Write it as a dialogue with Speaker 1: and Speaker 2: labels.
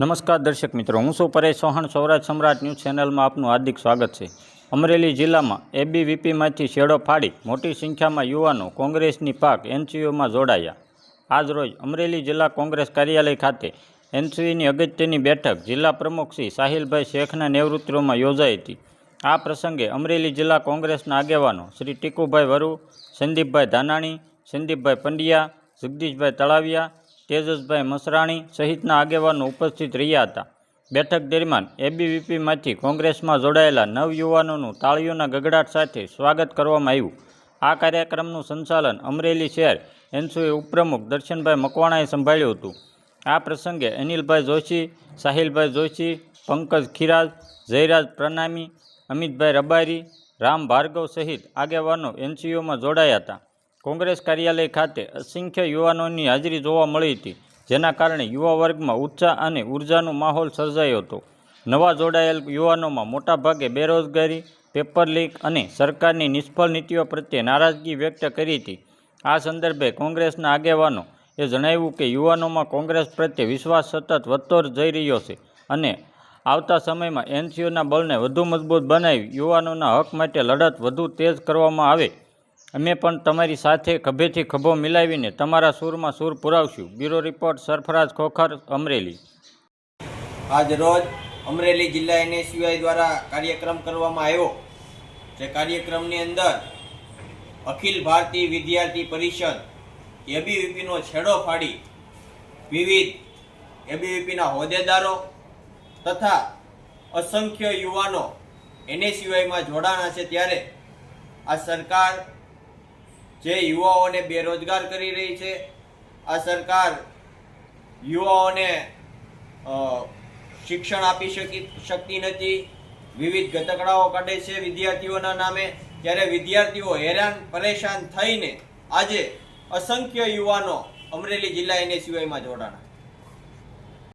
Speaker 1: નમસ્કાર દર્શક મિત્રો, હું છું પરેશ ચૌહાણ, સૌરાષ્ટ્ર સમ્રાટ ન્યૂઝ ચેનલમાં આપનું હાર્દિક સ્વાગત છે. અમરેલી જિલ્લામાં એબીવીપીમાંથી છેડો ફાડી મોટી સંખ્યામાં યુવાનો કોંગ્રેસની પાક એનસીયુમાં જોડાયા. આજરોજ અમરેલી જિલ્લા કોંગ્રેસ કાર્યાલય ખાતે એનસીયુની અગત્યની બેઠક જિલ્લા પ્રમુખ શ્રી સાહિલભાઈ શેખના નેતૃત્વમાં યોજાઈ હતી. આ પ્રસંગે અમરેલી જિલ્લા કોંગ્રેસના આગેવાનો શ્રી ટીકુભાઈ વરુ, સંદીપભાઈ ધાનાણી, સંદીપભાઈ પંડ્યા, જગદીશભાઈ તળાવિયા તેજસભાઈ મસરાણી સહિતના આગેવાનો ઉપસ્થિત રહ્યા હતા. બેઠક દરમિયાન એબીવીપીમાંથી કોંગ્રેસમાં જોડાયેલા નવયુવાનોનું તાળીઓના ગગડાટ સાથે સ્વાગત કરવામાં આવ્યું. આ કાર્યક્રમનું સંચાલન અમરેલી શહેર એનસીએ ઉપપ્રમુખ દર્શનભાઈ મકવાણાએ સંભાળ્યું હતું. આ પ્રસંગે અનિલભાઈ જોશી, સાહિલભાઈ જોશી, પંકજ ખીરાજ, જયરાજ પ્રણામી અમિતભાઈ રબારી, રામ ભાર્ગવ સહિત આગેવાનો એનસીઓમાં જોડાયા હતા. કોંગ્રેસ કાર્યાલય ખાતે અસંખ્ય યુવાનોની હાજરી જોવા મળી હતી, જેના કારણે યુવા વર્ગમાં ઉત્સાહ અને ઉર્જાનો માહોલ સર્જાયો હતો. નવા જોડાયેલ યુવાનોમાં મોટાભાગે બેરોજગારી, પેપર લીક અને સરકારની નિષ્ફળ નીતિઓ પ્રત્યે નારાજગી વ્યક્ત કરી હતી. આ સંદર્ભે કોંગ્રેસના આગેવાનો એ જણાવ્યું કે યુવાનોમાં કોંગ્રેસ પ્રત્યે વિશ્વાસ સતત વધતો જઈ રહ્યો છે અને આવતા સમયમાં એનસીઓના બળને વધુ મજબૂત બનાવી યુવાનોના હક માટે લડત વધુ તેજ કરવામાં આવે અમે પણ તમારી સાથે ખભેથી ખભો મિલાવીને તમારા સૂરમાં સૂર પુરાવશું. Bureau report, Sarfaraz Khokhar, Amreli.
Speaker 2: આજ રોજ અમરેલી જિલ્લા એનએસયુઆઈ દ્વારા કાર્યક્રમ કરવામાં આવ્યો, જે કાર્યક્રમની અંદર અખિલ ભારતીય વિદ્યાર્થી પરિષદ, એબીવીપીનો છેડો ફાડી, વિવિધ એબીવીપીના હોદ્દેદારો તથા અસંખ્ય યુવાનો એનએસયુઆઈમાં જોડાણા છે. ત્યારે આ સરકાર જે યુવાઓને બેરોજગાર કરી રહી છે, આ સરકાર યુવાઓને શિક્ષણ આપી શકી, શકતી નથી. વિવિધ ગતકડાઓ કાઢે છે વિદ્યાર્થીઓના નામે. ત્યારે વિદ્યાર્થીઓ હેરાન, પરેશાન થઈને આજે અસંખ્ય યુવાનો અમરેલી જિલ્લા એનએસયુઆઈમાં જોડાણા.